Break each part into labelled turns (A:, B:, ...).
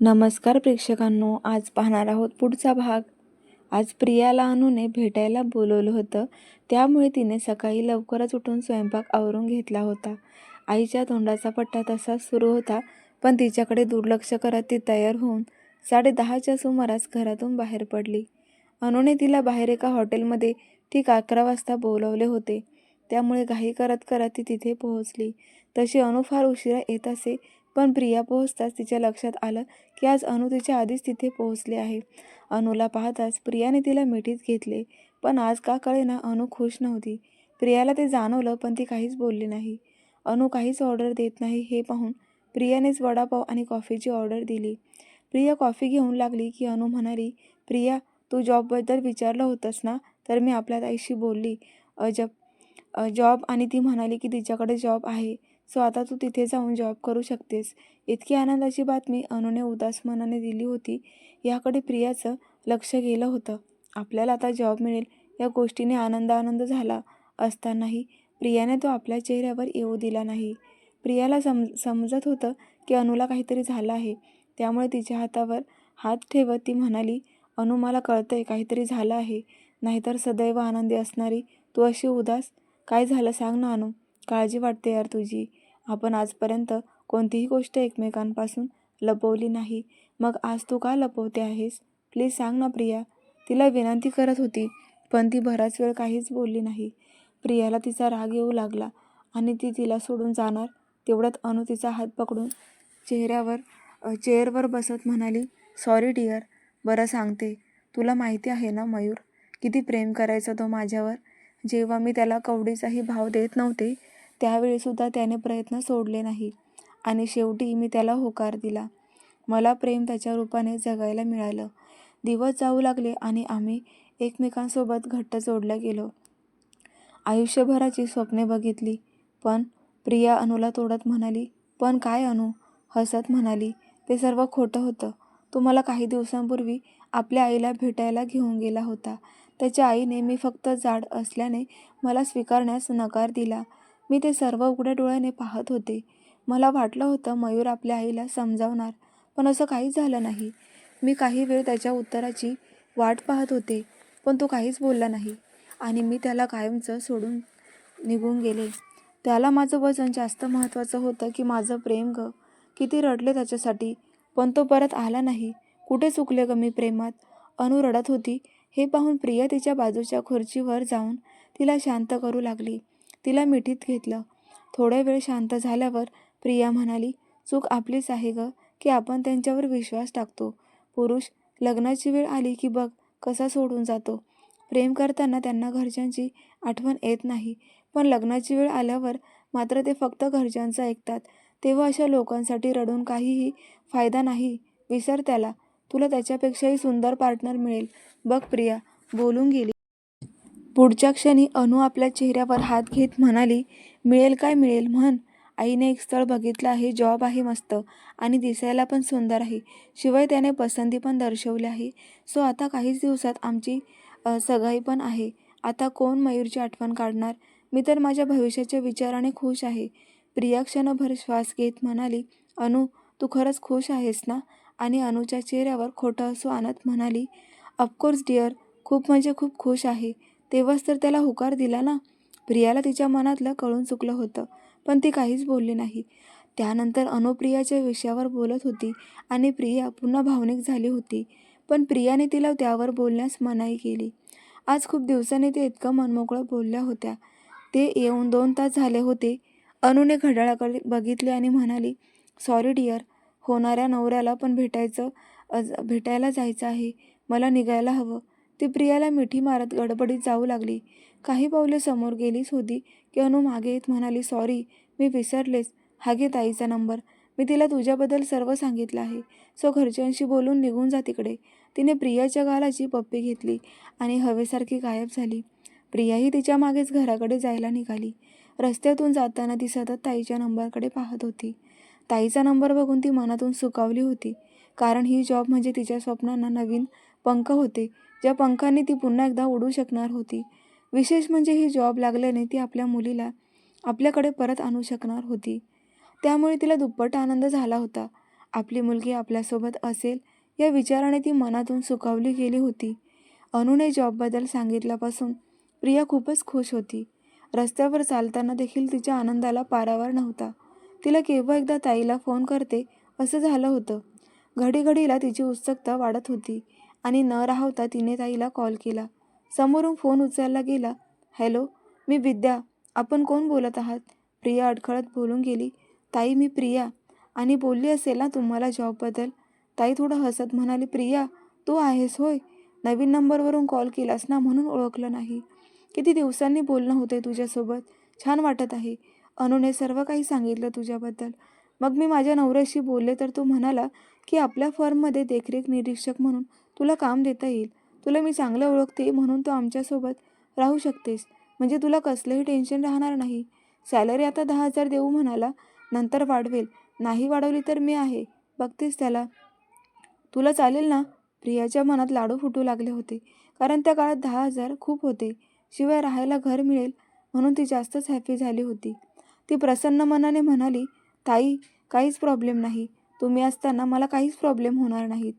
A: नमस्कार प्रेक्षकांनो आज पाहणार आहोत पुढचा भाग. आज प्रियाला अनुने भेटायला बोलवलं होतं. त्यामुळे तिने सकाळी लवकरच उठून स्वयंपाक आवरून घेतला होता. आईच्या तोंडाचा पट्टा तसाच सुरू होता पण तिच्याकडे दुर्लक्ष करत ती तयार होऊन साडे दहाच्या सुमारास घरातून बाहेर पडली. अनुने तिला बाहेर एका हॉटेलमध्ये ठीक अकरा वाजता बोलवले होते. त्यामुळे घाई करत करत ती तिथे पोहोचली. तशी अनु फार उशिरा येत असे पण प्रिया पोहोचताच तिच्या लक्षात आलं की आज अनु तिच्या आधीच तिथे पोहोचले आहे. अनुला पाहताच प्रियाने तिला मिठीत घेतले पण आज का कळेना अनु खुश नव्हती. प्रियाला ते जाणवलं पण ती काहीच बोलली नाही. अनु काहीच ऑर्डर देत नाही हे पाहून प्रियानेच वडापाव आणि कॉफीची ऑर्डर दिली. प्रिया कॉफी घेऊन लागली की अनु म्हणाली प्रिया तू जॉबबद्दल विचारलं होतंस ना? तर मी आपल्या ताईशी बोलली. अजब जॉब आणि ती म्हणाली की तिच्याकडे जॉब आहे. सो आता तू तिथे जाऊन जॉब करू शकतेस. इतकी आनंदाची बातमी अनुने उदास मनाने दिली होती. याकडे प्रियाचं लक्ष गेलं होतं. आपल्याला आता जॉब मिळेल या गोष्टीने आनंद आनंद झाला असतानाही प्रियाने तो आपल्या चेहऱ्यावर येऊ दिला नाही. प्रियाला सम समजत होतं की अनुला काहीतरी झालं आहे. त्यामुळे तिच्या हातावर हात ठेवत ती म्हणाली अनु मला कळतंय काहीतरी झालं आहे. नाहीतर सदैव आनंदी असणारी तू अशी उदास. काय झालं सांग ना अनु. काळजी वाटते यार तुझी. आपण आजपर्यंत कोणतीही गोष्ट एकमेकांपासून लपवली नाही. मग आज तू का लपवते आहेस? प्लीज सांग ना प्रिया. तिला विनंती करत होती पण ती बराच वेळ काहीच बोलली नाही. प्रियाला तिचा राग येऊ लागला आणि ती तिला सोडून जाणार. तेवढ्यात अनु तिचा हात पकडून चेहऱ्यावर चेअरवर बसत म्हणाली सॉरी डिअर बरं सांगते. तुला माहिती आहे ना मयूर किती प्रेम करायचा तो माझ्यावर? जेव्हा मी त्याला कवडीचाही भाव देत नव्हते त्यावेळीसुद्धा त्याने प्रयत्न सोडले नाही. आणि शेवटी मी त्याला होकार दिला. मला प्रेम त्याच्या रूपाने जगायला मिळालं. दिवस जाऊ लागले आणि आम्ही एकमेकांसोबत घट्ट जोडल्या गेलो. आयुष्यभराची स्वप्ने बघितली. पण प्रिया अनुला तोडत म्हणाली पण काय अनु? हसत म्हणाली ते सर्व खोटं होतं. तो मला काही दिवसांपूर्वी आपल्या आईला भेटायला घेऊन गेला होता. त्याच्या आईने मी फक्त जाड असल्याने मला स्वीकारण्यास नकार दिला. मी ते सर्व उघड्या डोळ्याने पाहत होते. मला वाटलं होतं मयूर आपल्या आईला समजावणार पण असं काहीच झालं नाही. मी काही वेळ त्याच्या उत्तराची वाट पाहत होते पण तो काहीच बोलला नाही आणि मी त्याला कायमचं सोडून निघून गेले. त्याला माझं वजन जास्त महत्त्वाचं होतं की माझं प्रेम ग. किती रडले त्याच्यासाठी पण तो परत आला नाही. कुठे चुकले ग मी प्रेमात? अनु रडत होती. हे पाहून प्रिया तिच्या बाजूच्या खुर्चीवर जाऊन तिला शांत करू लागली. तिला मिठीत घेतलं. थोड्या वेळ शांत झाल्यावर प्रिया म्हणाली चूक आपलीच आहे ग की आपण त्यांच्यावर विश्वास टाकतो. पुरुष लग्नाची वेळ आली की बघ कसा सोडून जातो. प्रेम करताना त्यांना घरच्यांची आठवण येत नाही पण लग्नाची वेळ आल्यावर मात्र ते फक्त घरच्यांचं ऐकतात. तेव्हा अशा लोकांसाठी रडून काहीही फायदा नाही. विसर त्याला. तुला त्याच्यापेक्षाही सुंदर पार्टनर मिळेल. बघ प्रिया बोलून गेली. पुढच्या क्षणी अनु आपल्या चेहऱ्यावर हात घेत म्हणाली मिळेल काय मिळेल म्हण. आईने एक स्थळ बघितलं आहे जॉब आहे मस्त आणि दिसायला पण सुंदर आहे. शिवाय त्याने पसंती पण दर्शवली आहे. सो आता काहीच दिवसात आमची सगाई पण आहे. आता कोण मयूरची आठवण काढणार? मी तर माझ्या भविष्याच्या विचाराने खुश आहे. प्रिया क्षणभर श्वास घेत म्हणाली अनु तू खरंच खुश आहेस ना? आणि अनुच्या चेहऱ्यावर खोटं असू आणत म्हणाली ऑफकोर्स डिअर खूप म्हणजे खूप खुश आहे. तेव्हाच तर त्याला होकार दिला ना. प्रियाला तिच्या मनातलं कळून चुकलं होतं पण ती काहीच बोलली नाही. त्यानंतर अनुप्रियाच्या विषयावर बोलत होती आणि प्रिया पुन्हा भावनिक झाली होती पण प्रियाने तिला त्यावर बोलण्यास मनाई केली. आज खूप दिवसांनी ते इतकं मनमोकळं बोलल्या होत्या. ते येऊन दोन तास झाले होते. अनुने घड्याळाकडे बघितले आणि म्हणाली सॉरी डिअर होणाऱ्या नवऱ्याला पण भेटायचं अज भेटायला जायचं आहे. मला निघायला हवं. ती प्रियाला मिठी मारत गडबडीत जाऊ लागली. काही पावले समोर गेलीच होती की अनु मागे येत म्हणाली सॉरी मी विसरलेच. हा घे ताईचा नंबर. मी तिला तुझ्याबद्दल सर्व सांगितलं आहे. सो घरच्यांशी बोलून निघून जा तिकडे. तिने प्रियाच्या गालाची पप्पी घेतली आणि हवेसारखी गायब झाली. प्रियाही तिच्या मागेच घराकडे जायला निघाली. रस्त्यातून जाताना ती सतत ताईच्या नंबरकडे पाहत होती. ताईचा नंबर बघून ती मनातून सुकावली होती. कारण ही जॉब म्हणजे तिच्या स्वप्नांना नवीन पंख होते. ज्या पंखांनी ती पुन्हा एकदा उडू शकणार होती. विशेष म्हणजे ही जॉब लागल्याने ती आपल्या मुलीला आपल्याकडे परत आणू शकणार होती. त्यामुळे तिला दुप्पट आनंद झाला होता. आपली मुलगी आपल्यासोबत असेल या विचाराने ती मनातून सुकावली गेली होती. अनुने जॉबबद्दल सांगितल्यापासून प्रिया खूपच खुश होती. रस्त्यावर चालताना देखील तिच्या आनंदाला पारावार नव्हता. तिला केव्हा एकदा ताईला फोन करते असं झालं होतं. घडीघडीला तिची उत्सुकता वाढत होती. आणि न राहवता तिने ताईला कॉल केला. समोरून फोन उचलला गेला. हॅलो मी विद्या. आपण कोण बोलत आहात? प्रिया अडखळत बोलून गेली. ताई मी प्रिया. आणि बोलली असेल ना तुम्हाला जॉबबद्दल ताई थोडं हसत म्हणाली प्रिया तू आहेस होय. नवीन नंबरवरून कॉल केलास ना म्हणून ओळखलं नाही. किती दिवसांनी बोलणं होते तुझ्यासोबत? छान वाटत आहे. अनुने सर्व काही सांगितलं तुझ्याबद्दल. मग मी माझ्या नवऱ्याशी बोलले तर तो म्हणाला की आपल्या फर्ममध्ये देखरेख निरीक्षक म्हणून तुला काम देता येईल. तुला मी चांगलं ओळखते म्हणून तू आमच्यासोबत राहू शकतेस. म्हणजे तुला कसलंही टेन्शन राहणार नाही. सॅलरी आता दहा हजार देऊ म्हणाला नंतर वाढवेल. नाही वाढवली तर मी आहे. बघतेस त्याला. तुला चालेल ना? प्रियाच्या मनात लाडू फुटू लागले होते. कारण त्या काळात दहा हजार खूप होते. शिवाय राहायला घर मिळेल म्हणून ती जास्तच हॅपी झाली होती. ती प्रसन्न मनाने म्हणाली ताई काहीच प्रॉब्लेम नाही. तुम्ही असताना मला काहीच प्रॉब्लेम होणार नाहीत.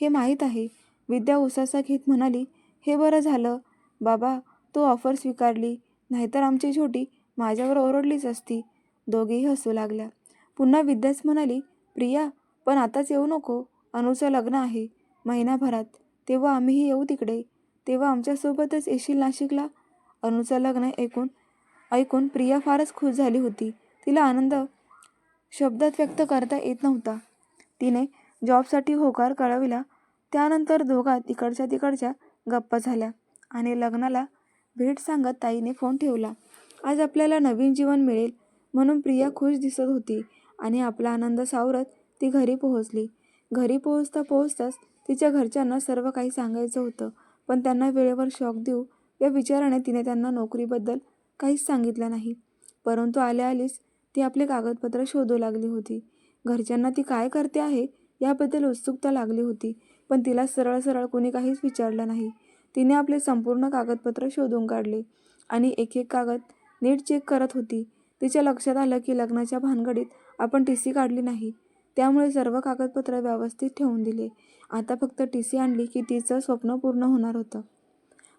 A: हे माहीत आहे. विद्या उसासा घेत म्हणाली हे बरं झालं. बाबा तो ऑफर स्वीकारली. नाहीतर आमची छोटी माझ्यावर ओरडलीच असती. दोघेही हसू लागल्या. पुन्हा विद्याच म्हणाली प्रिया पण आताच येऊ नको. अनुचं लग्न आहे महिनाभरात. तेव्हा आम्हीही येऊ तिकडे. तेव्हा आमच्यासोबतच येशील नाशिकला? अनुचं लग्न ऐकून ऐकून प्रिया फारच खुश झाली होती. तिला आनंद शब्दात व्यक्त करता येत नव्हता. तिने जॉबसाठी होकार कळविला. त्यानंतर दोघा तिकडच्या तिकडच्या गप्पा झाल्या आणि लग्नाला भेट सांगत ताईने फोन ठेवला. आज आपल्याला नवीन जीवन मिळेल म्हणून प्रिया खुश दिसत होती आणि आपला आनंद सावरत ती घरी पोहोचली. घरी पोहोचता पोहोचताच तिच्या घरच्यांना सर्व काही सांगायचं होतं पण त्यांना वेळेवर शॉक देऊ या विचाराने तिने त्यांना नोकरीबद्दल काहीच सांगितलं नाही. परंतु आल्या आलीच ती आपले कागदपत्र शोधू लागली होती. घरच्यांना ती काय करते आहे याबद्दल उत्सुकता लागली होती. पण तिला सरळ सरळ कोणी काहीच विचारलं नाही. तिने आपले संपूर्ण कागदपत्र शोधून काढले आणि एक एक कागद नीट चेक करत होती. तिच्या लक्षात आलं की लग्नाच्या भानगडीत आपण टी सी काढली नाही. त्यामुळे सर्व कागदपत्र व्यवस्थित ठेवून दिले. आता फक्त टी सी आणली की तिचं स्वप्न पूर्ण होणार होतं.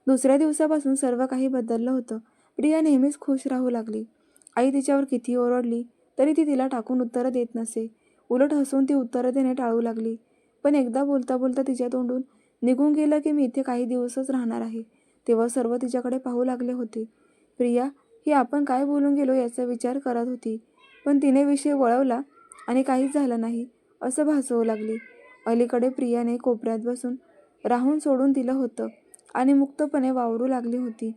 A: दुसऱ्या दिवसापासून सर्व काही बदललं होतं. प्रिया नेहमीच खुश राहू लागली. आई तिच्यावर किती ओरडली तरी ती तिला टाकून उत्तरं देत नसे. उलट हसून ती उत्तरं देणे टाळू लागली. पण एकदा बोलता बोलता तिच्या तोंडून निघून गेलं की मी इथे काही दिवसच राहणार आहे. तेव्हा सर्व तिच्याकडे पाहू लागले होते. प्रिया ही आपण काय बोलून गेलो याचा विचार करत होती. पण तिने विषय वळवला आणि काहीच झालं नाही. असं भासवू लागली. अलीकडे प्रियाने कोपऱ्यात बसून राहून सोडून दिलं होतं आणि मुक्तपणे वावरू लागली होती.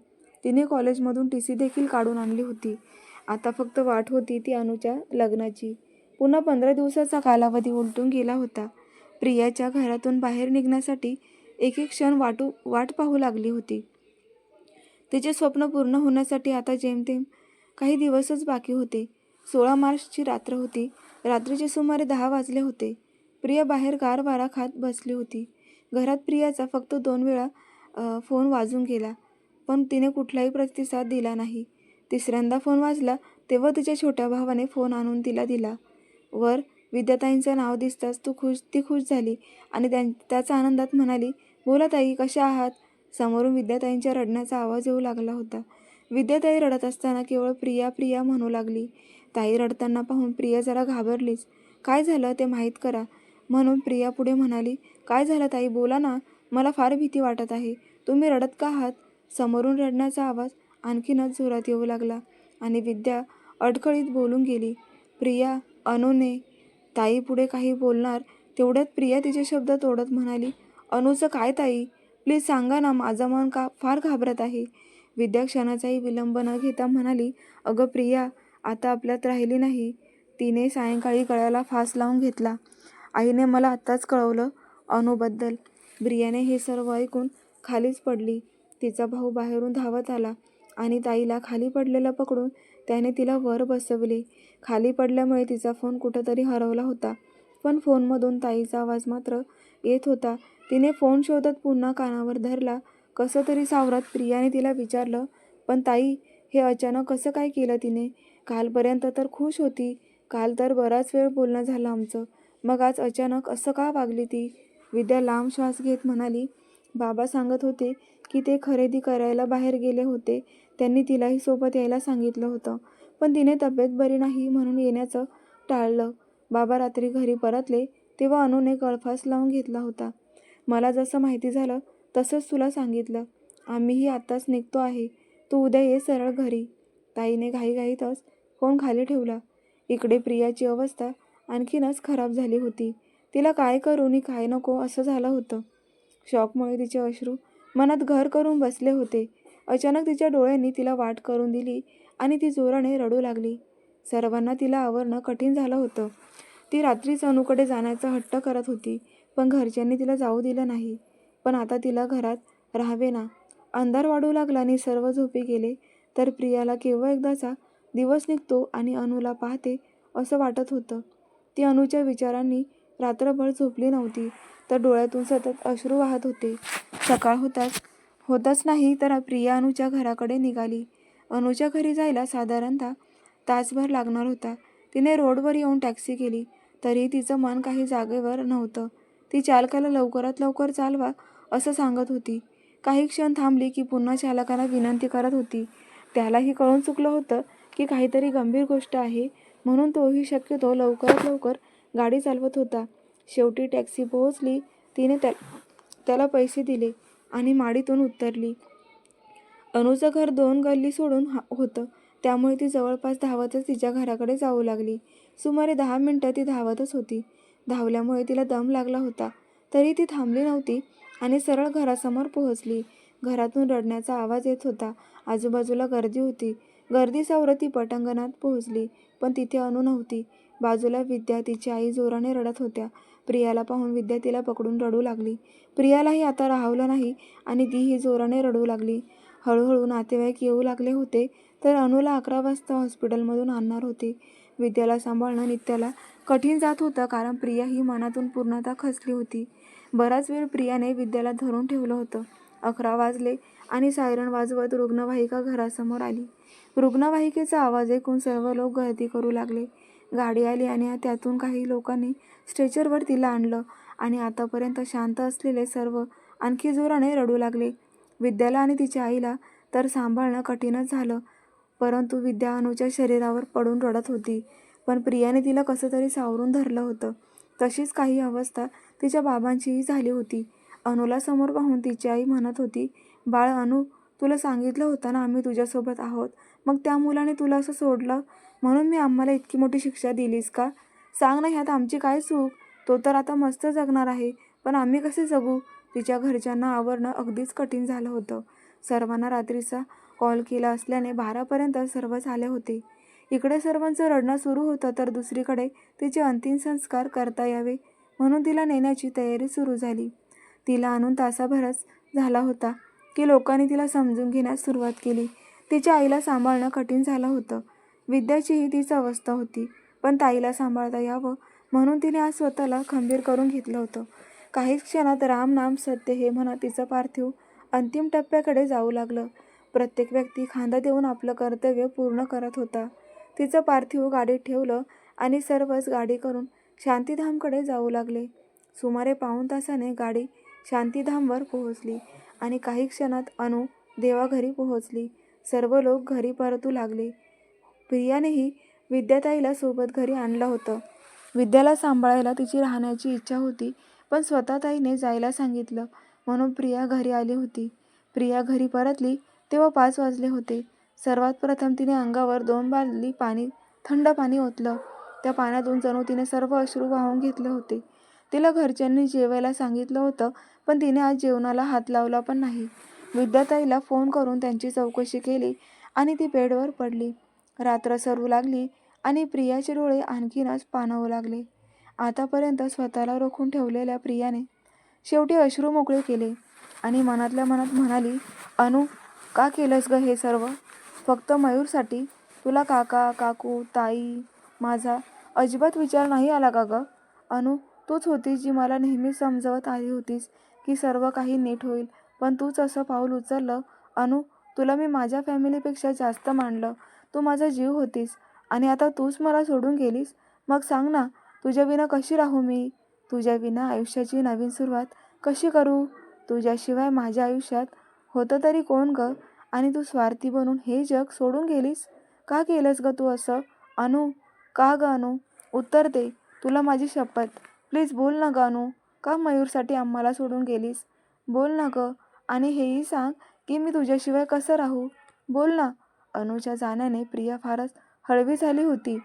A: तिने कॉलेजमधून टी सी देखील काढून आणली होती. आता फक्त वाट होती ती अनुच्या लग्नाची. पुन्हा पंधरा दिवसाचा कालावधी उलटून गेला होता. प्रियाच्या घरातून बाहेर निघण्यासाठी एक एक क्षण वाटू वाट पाहू लागली होती. तिचे स्वप्न पूर्ण होण्यासाठी आता जेमतेम काही दिवसच बाकी होते. सोळा मार्चची रात्र होती. रात्रीचे सुमारे दहा वाजले होते. प्रिया बाहेर गार वारा खात बसली होती. घरात प्रियाचा फक्त दोन वेळा फोन वाजून गेला. पण तिने कुठलाही प्रतिसाद दिला नाही. तिसऱ्यांदा फोन वाजला तेव्हा तिच्या छोट्या भावाने फोन आणून तिला दिला. वर विद्याताईंचं नाव दिसताच तू खुश ती खुश झाली आणि त्यां त्याचा आनंदात म्हणाली बोला ताई कशा आहात? समोरून विद्याताईंच्या रडण्याचा आवाज येऊ लागला होता. विद्याताई रडत असताना केवळ प्रिया प्रिया म्हणू लागली. ताई रडताना पाहून प्रिया जरा घाबरलीच. काय झालं ते माहीत करा. म्हणून प्रिया पुढे म्हणाली काय झालं ताई बोला ना. मला फार भीती वाटत आहे. तुम्ही रडत का आहात? समोरून रडण्याचा आवाज आणखीनच जोरात येऊ लागला आणि विद्या अडखळीत बोलून गेली. प्रिया अनुने ताई पुढे काही बोलणार तेवढ्यात प्रिया तिचे शब्द तोडत म्हणाली अनुचं काय ताई? प्लीज सांगा ना माझं मन का फार घाबरत आहे. विद्या क्षणाचाही विलंब न घेता म्हणाली अगं प्रिया आता आपल्यात राहिली नाही. तिने सायंकाळी गळ्याला फास लावून घेतला. आईने मला आत्ताच कळवलं अनुबद्दल. प्रियाने हे सर्व ऐकून खालीच पडली. तिचा भाऊ बाहेरून धावत आला आणि ताईला खाली पडलेलं पकडून त्याने तिला वर बसवले. खाली पडल्यामुळे तिचा फोन कुठंतरी हरवला होता. पण फोनमधून ताईचा आवाज मात्र येत होता. तिने फोन शोधत पुन्हा कानावर धरला. कसं तरी सावरात प्रियाने तिला विचारलं पण ताई हे अचानक कसं काय केलं तिने? कालपर्यंत तर खुश होती. काल तर बराच वेळ बोलणं झालं आमचं. मग आज अचानक असं का वागली ती? विद्या लांब श्वास घेत म्हणाली बाबा सांगत होते की ते खरेदी करायला बाहेर गेले होते. त्यांनी तिलाही सोबत यायला सांगितलं होतं. पण तिने तब्येत बरी नाही म्हणून येण्याचं टाळलं. बाबा रात्री घरी परतले तेव्हा अनुने गळफास लावून घेतला होता. मला जसं माहिती झालं तसंच तुला सांगितलं. आम्हीही आत्ताच निघतो आहे. तू उद्या ये सरळ घरी. ताईने घाईघाईतच फोन खाली ठेवला. इकडे प्रियाची अवस्था आणखीनच खराब झाली होती. तिला काय करू नि काय नको असं झालं होतं. शॉकमुळे तिचे अश्रू मनात घर करून बसले होते. अचानक तिच्या डोळ्यांनी तिला वाट करून दिली आणि ती जोराने रडू लागली. सर्वांना तिला आवरणं कठीण झालं होतं. ती रात्रीच अनुकडे जाण्याचा हट्ट करत होती पण घरच्यांनी तिला जाऊ दिलं नाही. पण आता तिला घरात राहावे ना. अंधार वाढू लागला आणि सर्व झोपी गेले तर प्रियाला केव्हा एकदाचा दिवस निघतो आणि अनुला पाहते असं वाटत होतं. ती अनुच्या विचारांनी रात्रभर झोपली नव्हती तर डोळ्यातून सतत अश्रू वाहत होते. सकाळ होताच होतच नाही तर प्रिया अनुच्या घराकडे निघाली. अनुच्या घरी जायला साधारणतः तासभर लागणार होता. तिने रोडवर येऊन टॅक्सी केली. तरी तिचं मन काही जागेवर नव्हतं. ती चालकाला लवकरात लवकर चालवा असं सांगत होती. काही क्षण थांबली की पुन्हा चालकाला विनंती करत होती. त्यालाही कळून चुकलं होतं की काहीतरी गंभीर गोष्ट आहे म्हणून तोही शक्यतो लवकरात लवकर गाडी चालवत होता. शेवटी टॅक्सी पोहोचली. तिने त्या त्याला पैसे दिले. आणि माडीतून उतरली. अनुचं घर दोन गल्ली सोडून हा होतं. त्यामुळे ती जवळपास धावतच तिच्या घराकडे जाऊ लागली. सुमारे दहा मिनटं ती धावतच होती. धावल्यामुळे तिला दम लागला होता. तरी ती थांबली नव्हती आणि सरळ घरासमोर पोहोचली. घरातून रडण्याचा आवाज येत होता. आजूबाजूला गर्दी होती. गर्दी सावरत ती पटांगणात पोहोचली. पण तिथे अनु नव्हती. बाजूला विद्या तिची आई जोराने रडत होत्या. प्रियाला पाहून विद्या तिला पकडून रडू लागली. प्रियालाही आता राहवलं नाही आणि तीही जोराने रडू लागली. हळूहळू नातेवाईक येऊ लागले होते तर अनुला अकरा वाजता हॉस्पिटलमधून आणणार होते. विद्याला सांभाळणं नित्याला कठीण जात होतं कारण प्रिया ही मनातून पूर्णतः खचली होती. बराच वेळ प्रियाने विद्याला धरून ठेवलं होतं. अकरा वाजले आणि सायरन वाजवत रुग्णवाहिका घरासमोर आली. रुग्णवाहिकेचा आवाज ऐकून सर्व लोक गर्दी करू लागले. गाडी आली आणि त्यातून काही लोकांनी स्ट्रेचरवर तिला आणलं आणि आतापर्यंत शांत असलेले सर्व आणखी जोराने रडू लागले. विद्याला आणि तिच्या आईला तर सांभाळणं कठीणच झालं परंतु विद्या अनुच्या शरीरावर पडून रडत होती. पण प्रियाने तिला कसं तरी सावरून धरलं होतं. तशीच काही अवस्था तिच्या बाबांचीही झाली होती. अनुला समोर पाहून तिची आई म्हणत होती बाळ अनु तुला सांगितलं होतं ना आम्ही तुझ्यासोबत आहोत. मग त्या मुलाने तुला असं सोडलं? म्हणून मी आम्हाला इतकी मोठी शिक्षा दिलीस का? सांग ना ह्यात आमची काय चूक? तो तर आता मस्त जगणार आहे पण आम्ही कसे जगू? तिच्या घरच्यांना आवरणं अगदीच कठीण झालं होतं. सर्वांना रात्रीचा कॉल केला असल्याने बारापर्यंत सर्वच आले होते. इकडे सर्वांचं रडणं सुरू होतं तर दुसरीकडे तिचे अंतिम संस्कार करता यावे म्हणून तिला नेण्याची तयारी सुरू झाली. तिला आणून तासाभरच झाला होता. की लोकांनी तिला समजून घेण्यास सुरुवात केली. तिच्या आईला सांभाळणं कठीण झालं होतं. विद्याचीही तीच अवस्था होती. पण ताईला सांभाळता यावं म्हणून तिने आज स्वतःला खंबीर करून घेतलं होतं. काही क्षणात राम नाम सत्य हे म्हणत तिचं पार्थिव अंतिम टप्प्याकडे जाऊ लागलं. प्रत्येक व्यक्ती खांदा देऊन आपलं कर्तव्य पूर्ण करत होता. तिचं पार्थिव गाडीत ठेवलं आणि सर्वच गाडी करून शांतीधामकडे जाऊ लागले. सुमारे पाऊण तासाने गाडी शांतीधामवर पोहोचली. आणि काही क्षणात अनु देवाघरी पोहोचली. सर्व लोक घरी परतू लागले. प्रियानेही विद्याताईला सोबत घरी आणलं होतं. विद्याला सांभाळायला तिची राहण्याची इच्छा होती पण स्वतः ताईने जायला सांगितलं. म्हणून प्रिया घरी आली होती. प्रिया घरी परतली तेव्हा पाच वाजले होते. सर्वात प्रथम तिने अंगावर दोन बादली पाणी थंड पाणी ओतलं. त्या पाण्यातून जणू तिने सर्व अश्रू वाहून घेतले होते. तिला घरच्यांनी जेवायला सांगितलं होतं पण तिने आज जेवणाला हात लावला पण नाही. विद्याताईला फोन करून त्यांची चौकशी केली आणि ती बेडवर पडली. रात्र सरू लागली आणि प्रियाचे डोळे आणखीनच पाणावू लागले. आतापर्यंत स्वतःला रोखून ठेवलेल्या प्रियाने शेवटी अश्रू मोकळे केले आणि मनातल्या मनात म्हणाली अनु का केलंस ग हे सर्व? फक्त मयूरसाठी? तुला काका काकू ताई माझा अजिबात विचार नाही आला का ग? अनु तूच होतीस जी मला नेहमी समजवत आली होतीस. की सर्व काही नीट होईल. पण तूच असं पाऊल उचललं. अनु तुला मी माझ्या फॅमिलीपेक्षा जास्त मानलं. तू माझा जीव होतीस. आणि आता तूच मला सोडून गेलीस? मग सांग ना तुझ्या विना कशी राहू मी? तुझ्या विना आयुष्याची नवीन सुरुवात कशी करू? तुझ्याशिवाय माझ्या आयुष्यात होतं तरी कोण ग? आणि तू स्वार्थी बनून हे जग सोडून गेलीस? का केलंस ग तू असं? अनु का ग अनु? उत्तर दे. तुला माझी शपथ. प्लीज बोल ना ग अनु. का मयूरसाठी आम्हाला सोडून गेलीस? बोल ना ग. आणि हेही सांग की मी तुझ्याशिवाय कसं राहू? बोल ना. अनुच्या जाण्याने प्रिया फारच हळवी झाली होती.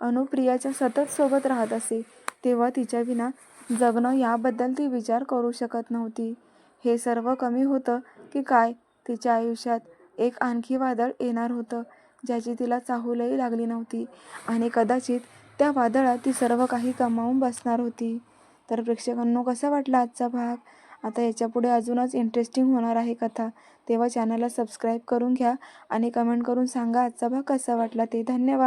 A: अनु प्रियाच्या सतत सोबत राहत असे. तेव्हा तिच्या विना जगणं याबद्दल ती विचार करू शकत नव्हती. हे सर्व कमी होतं की काय? तिच्या आयुष्यात एक आणखी वादळ येणार होतं ज्याची तिला चाहूलही लागली नव्हती. आणि कदाचित त्या वादळात ती सर्व काही कमावून बसणार होती. तर प्रेक्षकांनो कसा वाटला आजचा भाग? आता याच्यापुढे अजूनच इंटरेस्टिंग होणार आहे कथा. तेव्हा चॅनलला सबस्क्राईब करून घ्या आणि कमेंट करून सांगा आजचा भाग कसा वाटला ते. धन्यवाद.